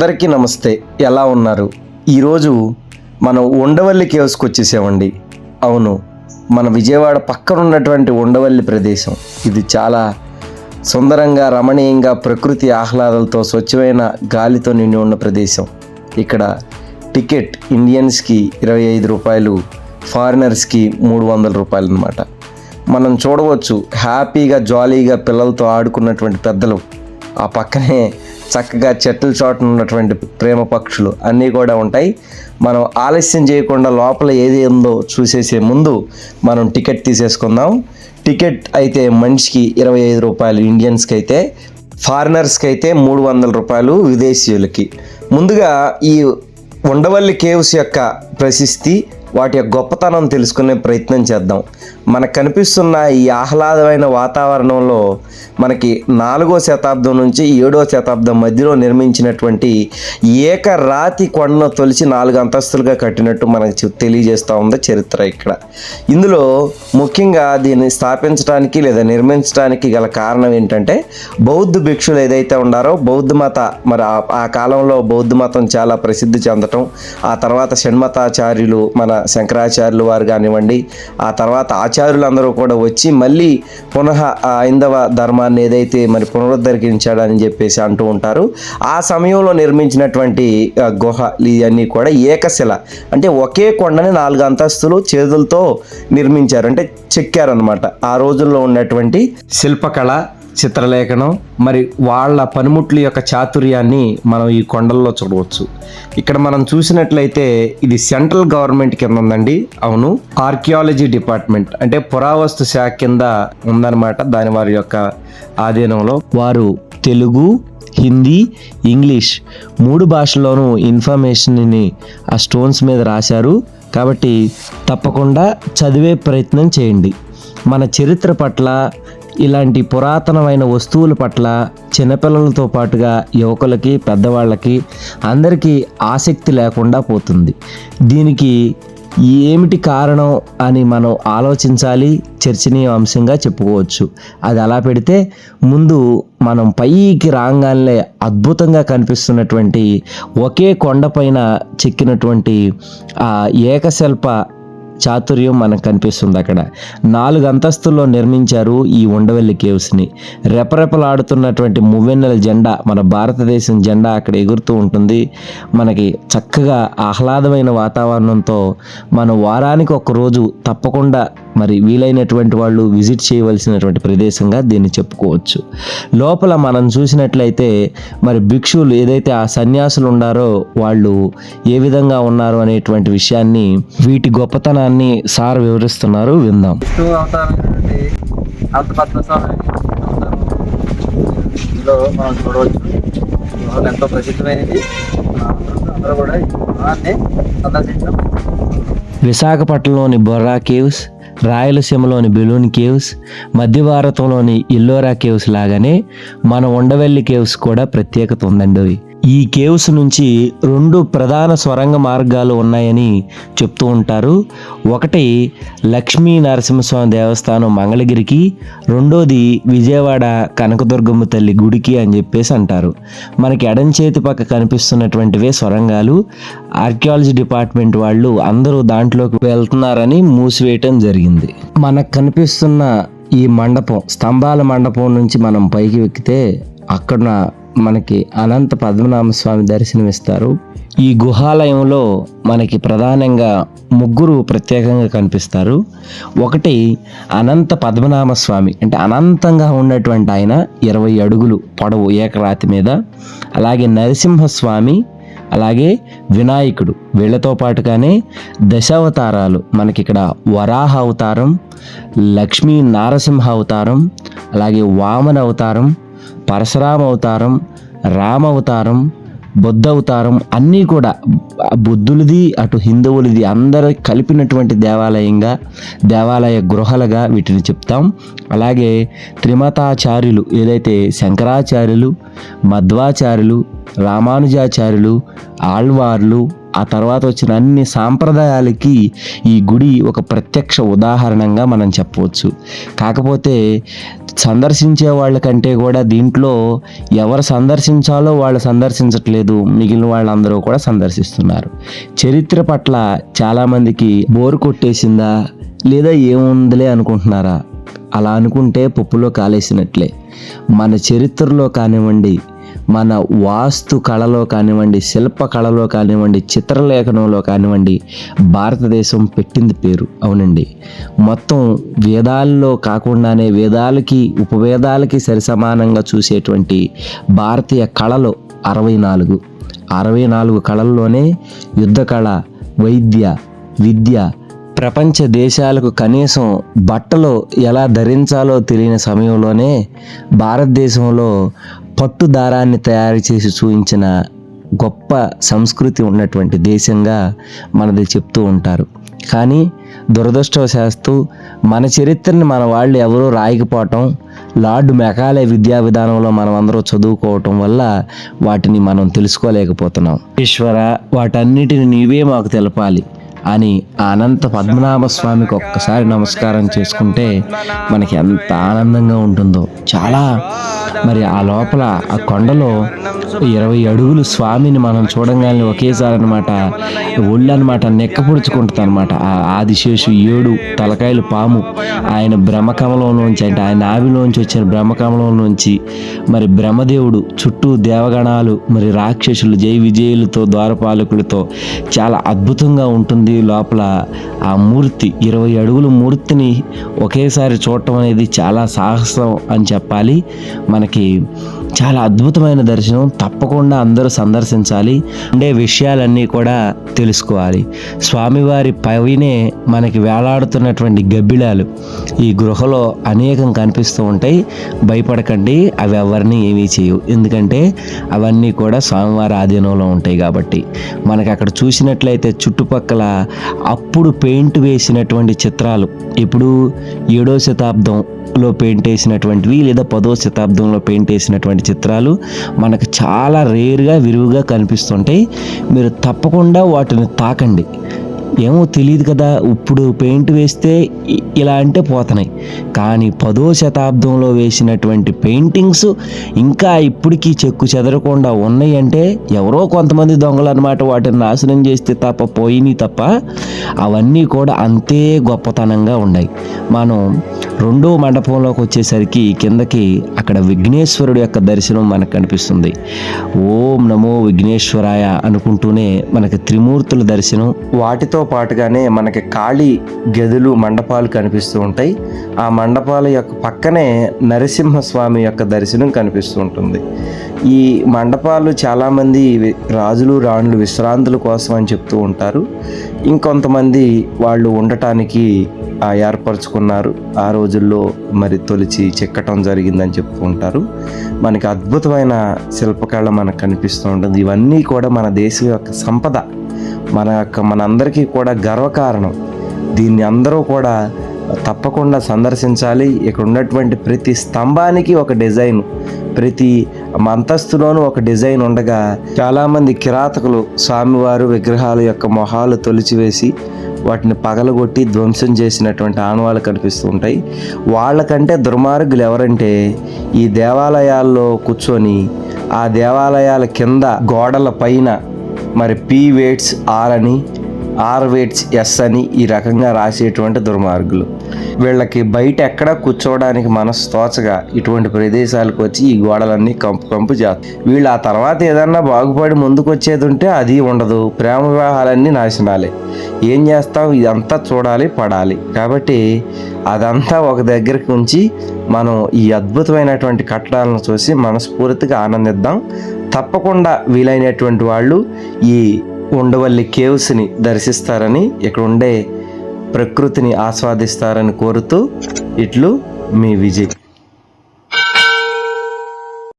అందరికీ నమస్తే. ఎలా ఉన్నారు? ఈరోజు మనం ఉండవల్లి కేవ్స్కి వచ్చేసామండి. అవును మన విజయవాడ పక్కన ఉన్నటువంటి ఉండవల్లి ప్రదేశం. ఇది చాలా సుందరంగా రమణీయంగా ప్రకృతి ఆహ్లాదాలతో స్వచ్ఛమైన గాలితో నిండి ఉన్న ప్రదేశం. ఇక్కడ టికెట్ ఇండియన్స్కి ఇరవై ఐదు రూపాయలు ఫారినర్స్కి మూడు వందల రూపాయలు అనమాట మనం చూడవచ్చు హ్యాపీగా జాలీగా పిల్లలతో ఆడుకున్నటువంటి పెద్దలు. ఆ పక్కనే చక్కగా చెట్ల చోట ఉన్నటువంటి ప్రేమ పక్షులు అన్నీ కూడా ఉంటాయి. మనం ఆలస్యం చేయకుండా లోపల ఏది ఉందో చూసేసే ముందు మనం టికెట్ తీసేసుకుందాం. టికెట్ అయితే మనిషికి ఇరవై ఐదు రూపాయలు ఇండియన్స్కి అయితే ఫారినర్స్కి అయితే మూడు వందల రూపాయలు విదేశీయులకి. ముందుగా ఈ ఉండవల్లి కేవ్స్ యొక్క ప్రశస్తి వాటి యొక్క గొప్పతనం తెలుసుకునే ప్రయత్నం చేద్దాం. మనకు కనిపిస్తున్న ఈ ఆహ్లాదమైన వాతావరణంలో మనకి నాలుగో శతాబ్దం నుంచి ఏడో శతాబ్దం మధ్యలో నిర్మించినటువంటి ఏకరాతి కొండను తొలిచి నాలుగు అంతస్తులుగా కట్టినట్టు మనకు తెలియజేస్తూ ఉంది చరిత్ర ఇక్కడ. ఇందులో ముఖ్యంగా దీన్ని స్థాపించడానికి లేదా నిర్మించడానికి గల కారణం ఏంటంటే బౌద్ధ భిక్షులు ఏదైతే ఉండారో బౌద్ధ మత మరి ఆ- కాలంలో బౌద్ధ మతం చాలా ప్రసిద్ధి చెందటం ఆ తర్వాత షణ్మతాచార్యులు మన శంకరాచార్యులు వారు కానివ్వండి ఆ తర్వాత ఆచార్య ఆచార్యులందరూ కూడా వచ్చి మళ్ళీ పునః ఆ హైందవ ధర్మాన్ని ఏదైతే మరి పునరుద్ధరించాడని చెప్పేసి అంటూ ఉంటారు. ఆ సమయంలో నిర్మించినటువంటి గుహ ఇవన్నీ కూడా ఏకశిల. అంటే ఒకే కొండని నాలుగు అంతస్తులు చేతులతో నిర్మించారు. అంటే చెక్కారనమాట ఆ రోజుల్లో ఉన్నటువంటి శిల్పకళ చిత్రలేఖనం మరి వాళ్ళ పనిముట్ల యొక్క చాతుర్యాన్ని మనం ఈ కొండల్లో చూడవచ్చు. ఇక్కడ మనం చూసినట్లయితే ఇది సెంట్రల్ గవర్నమెంట్ కింద ఉందండి. అవును ఆర్కియాలజీ డిపార్ట్మెంట్ అంటే పురావస్తు శాఖ కింద ఉందన్నమాట దాని వారి యొక్క ఆధీనంలో. వారు తెలుగు హిందీ ఇంగ్లీష్ మూడు భాషల్లోనూ ఇన్ఫర్మేషన్ని ఆ స్టోన్స్ మీద రాశారు. కాబట్టి తప్పకుండా చదివే ప్రయత్నం చేయండి. మన చరిత్ర పట్ల ఇలాంటి పురాతనమైన వస్తువుల పట్ల చిన్నపిల్లలతో పాటుగా యువకులకి పెద్దవాళ్ళకి అందరికీ ఆసక్తి లేకుండా పోతుంది. దీనికి ఏమిటి కారణం అని మనం ఆలోచించాలి చర్చనీయ అంశంగా చెప్పుకోవచ్చు. అది అలా పెడితే ముందు మనం పైకి రాగానే అద్భుతంగా కనిపిస్తున్నటువంటి ఒకే కొండపైన చెక్కినటువంటి ఆ ఏకశిల్ప చాతుర్యం మనకు కనిపిస్తుంది అక్కడ. నాలుగు అంతస్తుల్లో నిర్మించారు ఈ ఉండవల్లి కేవ్స్ని. రెపరెపలాడుతున్నటువంటి మువ్వెన్నెల జెండా మన భారతదేశం జెండా అక్కడ ఎగురుతూ ఉంటుంది. మనకి చక్కగా ఆహ్లాదమైన వాతావరణంతో మనం వారానికి ఒక రోజు తప్పకుండా మరి వీలైనటువంటి వాళ్ళు విజిట్ చేయవలసినటువంటి ప్రదేశంగా దీన్ని చెప్పుకోవచ్చు. లోపల మనం చూసినట్లయితే మరి భిక్షువులు ఏదైతే ఆ సన్యాసులు ఉన్నారో వాళ్ళు ఏ విధంగా ఉన్నారు అనేటువంటి విషయాన్ని వీటి గొప్పతనాన్ని సార్ వివరిస్తున్నారు విందాం. మనం చూడవచ్చు. ఎంతో ప్రసిద్ధమైనది. అందరూ కూడా సందర్శించడం. విశాఖపట్నంలోని బొర్రా కేవ్స్ రాయలసీమలోని బెలూన్ కేవ్స్ మధ్య భారతంలోని ఇల్లోరా కేవ్స్ లాగానే మన ఉండవెల్లి కేవ్స్ కూడా ప్రత్యేకత ఉందండి ఈ కేవ్స్ నుంచి రెండు ప్రధాన స్వరంగ మార్గాలు ఉన్నాయని చెప్తూ ఉంటారు. ఒకటి లక్ష్మీ నరసింహస్వామి దేవస్థానం మంగళగిరికి రెండోది విజయవాడ కనకదుర్గమ్మ తల్లి గుడికి అని చెప్పేసి అంటారు. మనకి ఎడం చేతి పక్క కనిపిస్తున్నటువంటివే స్వరంగాలు. ఆర్కియాలజీ డిపార్ట్మెంట్ వాళ్ళు అందరూ దాంట్లోకి వెళ్తున్నారని మూసివేయటం జరిగింది. మనకు కనిపిస్తున్న ఈ మండపం స్తంభాల మండపం నుంచి మనం పైకి ఎక్కితే అక్కడ మనకి అనంత పద్మనాభ స్వామి దర్శనమిస్తారు. ఈ గుహాలయంలో మనకి ప్రధానంగా ముగ్గురు ప్రత్యేకంగా కనిపిస్తారు. ఒకటి అనంత పద్మనాభ స్వామి అంటే అనంతంగా ఉన్నటువంటి ఆయన ఇరవై అడుగులు పొడవు ఏకరాతి మీద. అలాగే నరసింహస్వామి అలాగే వినాయకుడు. వీళ్ళతో పాటుగానే దశావతారాలు మనకి ఇక్కడ వరాహ అవతారం లక్ష్మీ నారసింహ అవతారం అలాగే వామన అవతారం పరశురామ అవతారం రామ అవతారం బుద్ధ అవతారం అన్నీ కూడా బుద్ధులది అటు హిందువులది అందరూ కలిపినటువంటి దేవాలయంగా దేవాలయ గృహాలుగా వీటిని చెప్తాం. అలాగే త్రిమతాచార్యులు ఏదైతే శంకరాచార్యులు మధ్వాచార్యులు రామానుజాచార్యులు ఆళ్వార్లు ఆ తర్వాత వచ్చిన అన్ని సాంప్రదాయాలకి ఈ గుడి ఒక ప్రత్యక్ష ఉదాహరణంగా మనం చెప్పవచ్చు. కాకపోతే సందర్శించే వాళ్ళకంటే కూడా దీంట్లో ఎవరు సందర్శించాలో వాళ్ళు సందర్శించట్లేదు మిగిలిన వాళ్ళందరూ కూడా సందర్శిస్తున్నారు. చరిత్ర పట్ల చాలామందికి బోరు కొట్టేసిందా? లేదా ఏముందిలే అనుకుంటున్నారా? అలా అనుకుంటే పప్పులో కాలేసినట్లే. మన చరిత్రలో కానివ్వండి మన వాస్తు కళలో కానివ్వండి శిల్ప కళలో కానివ్వండి చిత్రలేఖనంలో కానివ్వండి భారతదేశం పెట్టింది పేరు. అవునండి. మొత్తం వేదాల్లో కాకుండానే వేదాలకి ఉపవేదాలకి సరిసమానంగా చూసేటువంటి భారతీయ కళలో అరవై నాలుగు. అరవై నాలుగు కళల్లోనే యుద్ధ కళ వైద్య విద్య ప్రపంచ దేశాలకు కనీసం బట్టలు ఎలా ధరించాలో తెలియని సమయంలోనే భారతదేశంలో పట్టు దారాన్ని తయారు చేసి చూపించిన గొప్ప సంస్కృతి ఉన్నటువంటి దేశంగా మనది చెప్తూ ఉంటారు. కానీ దురదృష్టవశాస్తు మన చరిత్రని మన వాళ్ళు ఎవరూ రాయకపోవటం లార్డ్ మెకాలే విద్యా విధానంలో మనం అందరూ చదువుకోవటం వల్ల వాటిని మనం తెలుసుకోలేకపోతున్నాం. ఈశ్వర వాటన్నిటిని నీవే మాకు తెలపాలి. అని అనంత పద్మనాభ స్వామికి ఒక్కసారి నమస్కారం చేసుకుంటే మనకి ఎంత ఆనందంగా ఉంటుందో. చాలా మరి ఆ లోపల ఆ కొండలో ఇరవై అడుగులు స్వామిని మనం చూడంగానే ఒకేసారి అనమాట ఒళ్ళు అనమాట నెక్కపుడుచుకుంటుంది అనమాట ఆ ఆదిశేషు ఏడు తలకాయలు పాము ఆయన బ్రహ్మకమలంలోంచి అంటే ఆయన ఆవిలోంచి వచ్చిన బ్రహ్మకమలంలోంచి మరి బ్రహ్మదేవుడు చుట్టూ దేవగణాలు మరి రాక్షసులు జై విజయులతో ద్వారపాలకులతో చాలా అద్భుతంగా ఉంటుంది లోపల ఆ మూర్తి ఇరవై అడుగుల మూర్తిని ఒకేసారి చూడటం అనేది చాలా సాహసం అని చెప్పాలి. మనకి చాలా అద్భుతమైన దర్శనం. తప్పకుండా అందరూ సందర్శించాలి. ఉండే విషయాలన్నీ కూడా తెలుసుకోవాలి. స్వామివారి పైనే మనకి వేలాడుతున్నటువంటి గబ్బిలాలు ఈ గృహలో అనేకం కనిపిస్తూ ఉంటాయి. భయపడకండి అవి ఎవరిని ఏమీ చేయవు. ఎందుకంటే అవన్నీ కూడా స్వామివారి ఆధీనంలో ఉంటాయి కాబట్టి. మనకి అక్కడ చూసినట్లయితే చుట్టుపక్కల అప్పుడు పెయింట్ వేసినటువంటి చిత్రాలు ఇప్పుడు ఏడో శతాబ్దంలో పెయింట్ వేసినటువంటివి లేదా పదో శతాబ్దంలో పెయింట్ వేసినటువంటి చిత్రాలు మనకు చాలా రేర్గా విరివిగా కనిపిస్తుంటాయి. మీరు తప్పకుండా వాటిని తాకండి. ఏమో తెలియదు కదా ఇప్పుడు పెయింట్ వేస్తే ఇలా అంటే పోతున్నాయి. కానీ పదో శతాబ్దంలో వేసినటువంటి పెయింటింగ్స్ ఇంకా ఇప్పటికీ చెక్కు చెదరకుండా ఉన్నాయి అంటే ఎవరో కొంతమంది దొంగలు అనమాట వాటిని నాశనం చేస్తే తప్ప పోయినాయి తప్ప అవన్నీ కూడా అంతే గొప్పతనంగా ఉన్నాయి. మనం రెండో మండపంలోకి వచ్చేసరికి కిందకి అక్కడ విఘ్నేశ్వరుడు యొక్క దర్శనం మనకు కనిపిస్తుంది. ఓం నమో విఘ్నేశ్వరాయ అనుకుంటూనే మనకి త్రిమూర్తుల దర్శనం వాటితో పాటుగానే మనకి ఖాళీ గదులు మండపాలు కనిపిస్తూ ఉంటాయి. ఆ మండపాల యొక్క పక్కనే నరసింహస్వామి యొక్క దర్శనం కనిపిస్తూ ఉంటుంది. ఈ మండపాలు చాలామంది రాజులు రాణులు విశ్రాంతుల కోసం అని చెప్తూ ఉంటారు. ఇంకొంతమంది వాళ్ళు ఉండటానికి ఏర్పరచుకున్నారు. ఆ రోజుల్లో మరి తొలిచి చెక్కటం జరిగిందని చెప్తూ ఉంటారు. మనకి అద్భుతమైన శిల్పకళ మనకు కనిపిస్తూ ఉంటుంది. ఇవన్నీ కూడా మన దేశం యొక్క సంపద. మన యొక్క మనందరికీ కూడా గర్వకారణం. దీన్ని అందరూ కూడా తప్పకుండా సందర్శించాలి. ఇక్కడ ఉన్నటువంటి ప్రతి స్తంభానికి ఒక డిజైన్ ప్రతి అంతస్తులోనూ ఒక డిజైన్ ఉండగా చాలామంది కిరాతకులు స్వామివారు విగ్రహాల యొక్క మొహాలు తొలిచివేసి వాటిని పగలగొట్టి ధ్వంసం చేసినటువంటి ఆనవాళ్ళు కనిపిస్తూ ఉంటాయి. వాళ్ళకంటే దుర్మార్గులు ఎవరంటే ఈ దేవాలయాల్లో కూర్చొని ఆ దేవాలయాల కింద గోడల పైన మరి పీ వేట్స్ ఆర్ అని ఆర్ వేట్స్ ఎస్ అని ఈ రకంగా రాసేటువంటి దుర్మార్గులు. వీళ్ళకి బయట ఎక్కడ కూర్చోవడానికి మనసు తోచగా ఇటువంటి ప్రదేశాలకు వచ్చి ఈ గోడలన్నీ కంపు కంపు చేస్తారు వీళ్ళు ఆ తర్వాత ఏదన్నా బాగుపడి ముందుకు వచ్చేది ఉంటే అది ఉండదు. ప్రేమ వివాహాలన్నీ నాశనాలే. ఏం చేస్తాం ఇదంతా చూడాలి పడాలి. కాబట్టి అదంతా ఒక దగ్గరికి ఉంచి మనం ఈ అద్భుతమైనటువంటి కట్టడాలను చూసి మనస్ఫూర్తిగా ఆనందిద్దాం. తప్పకుండా వీలైనటువంటి వాళ్ళు ఈ ఉండవల్లి కేవ్స్ని దర్శిస్తారని ఇక్కడ ఉండే ప్రకృతిని ఆస్వాదిస్తారని కోరుతూ ఇట్లు మీ విజయ్.